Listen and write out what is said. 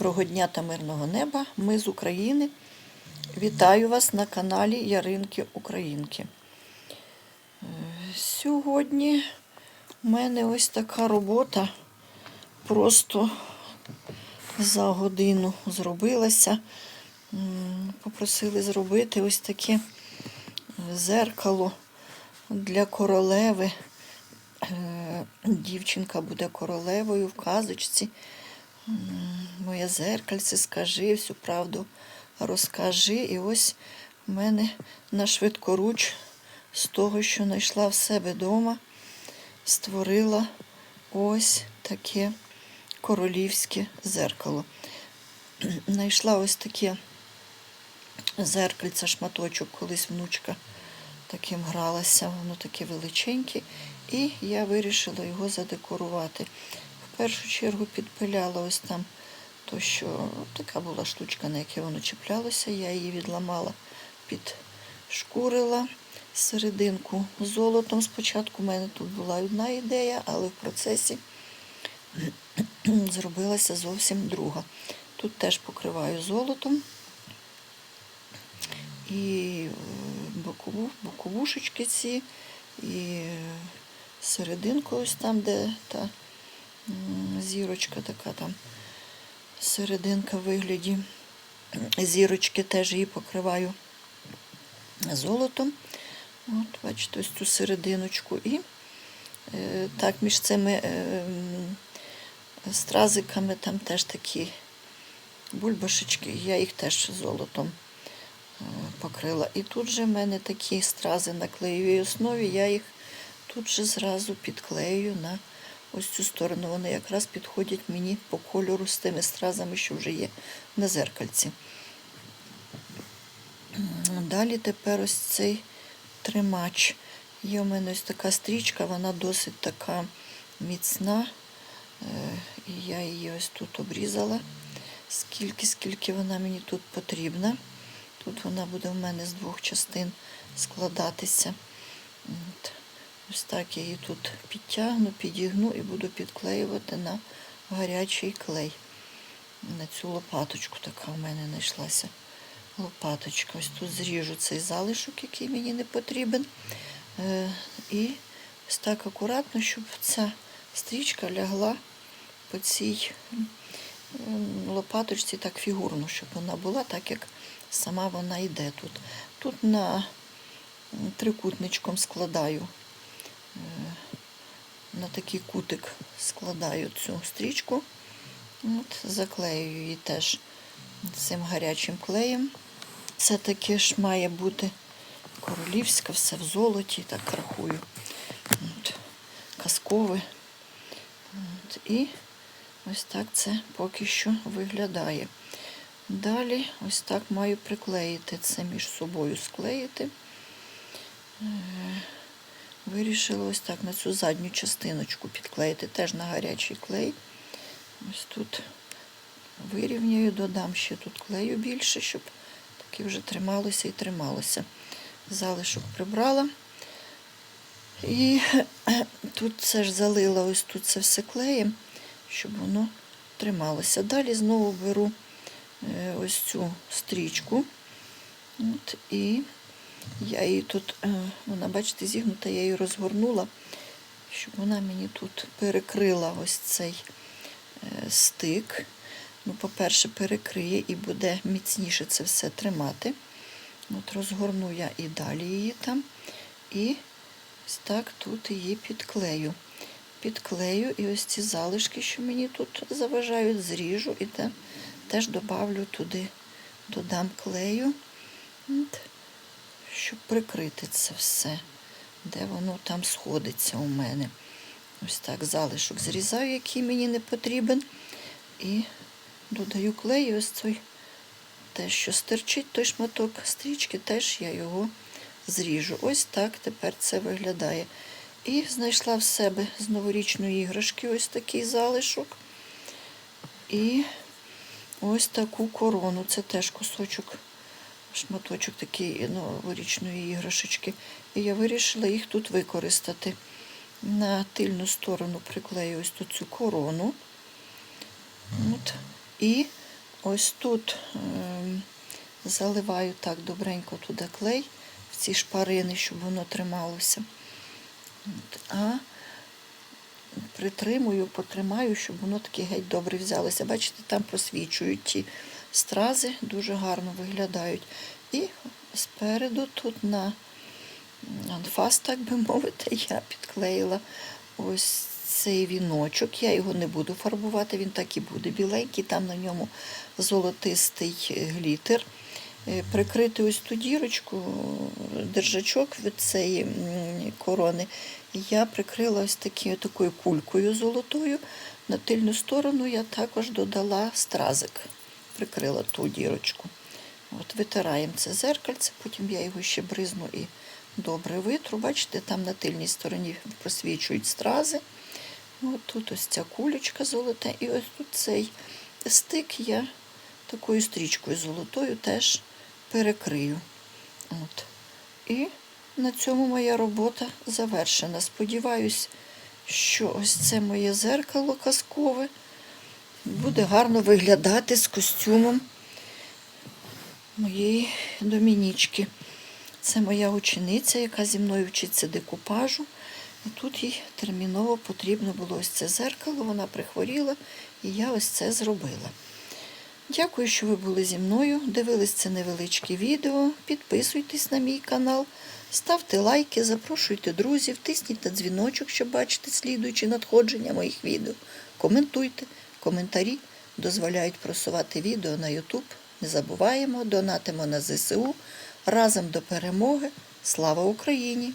Доброго дня та мирного неба. Ми з України. Вітаю вас на каналі Яринки Українки. Сьогодні в мене ось така робота. Просто за годину зробилася. Попросили зробити ось таке зеркало для королеви. Е, Дівчинка буде королевою в казочці. Моє зеркальце, скажи всю правду розкажи. І ось в мене на швидкоруч з того, що знайшла в себе вдома, створила ось таке королівське зеркало. Знайшла ось таке зеркальце, шматочок, колись внучка таким гралася, воно таке величеньке, і я вирішила його задекорувати. Першу чергу підпиляла ось там то, що така була штучка, на яке воно чіплялося. Я її відламала, підшкурила серединку золотом. Спочатку в мене тут була одна ідея, але в процесі зробилася зовсім друга. Тут теж покриваю золотом. І е, бокову, боковушечки ці, і е, серединку ось там, де та зірочка така там серединка в вигляді зірочки, теж її покриваю золотом. От, бачите, ось цю серединочку. І е, так, між цими е, стразиками там теж такі бульбашечки, я їх теж золотом е, покрила. І тут же в мене такі стрази на клеєвій основі, я їх тут же зразу підклею на ось цю сторону. Вони якраз підходять мені по кольору з тими стразами, що вже є на зеркальці. Далі тепер ось цей тримач. Є у мене ось така стрічка, вона досить така міцна. Е, І я її ось тут обрізала. Скільки, скільки вона мені тут потрібна. Тут вона буде в мене з двох частин складатися. От. Ось так я її тут підтягну, підігну і буду підклеювати на гарячий клей. На цю лопаточку така в мене знайшлася лопаточка. Ось тут зріжу цей залишок, який мені не потрібен. Е, І ось так акуратно, щоб ця стрічка лягла по цій лопаточці так фігурно, щоб вона була так, як сама вона йде тут. Тут на трикутничком складаю на такий кутик складаю цю стрічку, От, заклею її теж цим гарячим клеєм. Це таке ж має бути королівська, все в золоті, так рахую. От, казкове. От, і ось так це поки що виглядає. Далі ось так маю приклеїти це між собою склеїти. Вирішила ось так на цю задню частиночку підклеїти, теж на гарячий клей. Ось тут вирівняю, додам ще тут клею більше, щоб таки вже трималося і трималося. Залишок прибрала. І тут це ж залила ось тут це все клеєм, щоб воно трималося. Далі знову беру е, ось цю стрічку. От, і я її тут, е, вона, бачите, зігнута, я її розгорнула, щоб вона мені тут перекрила ось цей е, стик. Ну, по-перше, перекриє і буде міцніше це все тримати. От розгорну я і далі її там. І ось так тут її підклею. Підклею і ось ці залишки, що мені тут заважають, зріжу і те, теж добавлю туди, додам клею. От щоб прикрити це все, де воно там сходиться у мене. Ось так залишок зрізаю, який мені не потрібен. І додаю клей, ось цей те, що стирчить, той шматок стрічки, теж я його зріжу. Ось так тепер це виглядає. І знайшла в себе з новорічної іграшки ось такий залишок. І ось таку корону. Це теж кусочок шматочок такий новорічної іграшечки. І я вирішила їх тут використати. На тильну сторону приклею ось тут цю корону. От. І Ось тут ем, заливаю так добренько туди клей в ці шпарини, щоб воно трималося. От, А притримую, потримаю, щоб воно таке геть добре взялося. Бачите, там просвічують ті стрази, дуже гарно виглядають. І спереду тут на анфас, так би мовити, я підклеїла ось цей віночок. Я його не буду фарбувати, він так і буде біленький, там на ньому золотистий глітер. Е, Прикрити ось ту дірочку, держачок від цієї корони, я прикрила ось такі, такою кулькою золотою. На тильну сторону я також додала стразик, прикрила ту дірочку. От Витираємо це зеркальце, потім я його ще бризну і добре витру. Бачите, там на тильній стороні просвічують стрази. От тут ось ця кулечка золота, і ось тут цей стик я такою стрічкою золотою теж перекрию. От. І на цьому моя робота завершена. Сподіваюсь, що ось це моє зеркало казкове буде гарно виглядати з костюмом моєї домінічки. Це моя учениця, яка зі мною вчиться декупажу. І тут їй терміново потрібно було ось це зеркало, вона прихворіла, і я ось це зробила. Дякую, що ви були зі мною. Дивились це невеличке відео. Підписуйтесь на мій канал, ставте лайки, запрошуйте друзів, тисніть на дзвіночок, щоб бачити слідуючі надходження моїх відео. Коментуйте, коментарі дозволяють просувати відео на YouTube. Не забуваємо, донатимо на ЗСУ. Разом до перемоги. Слава Україні!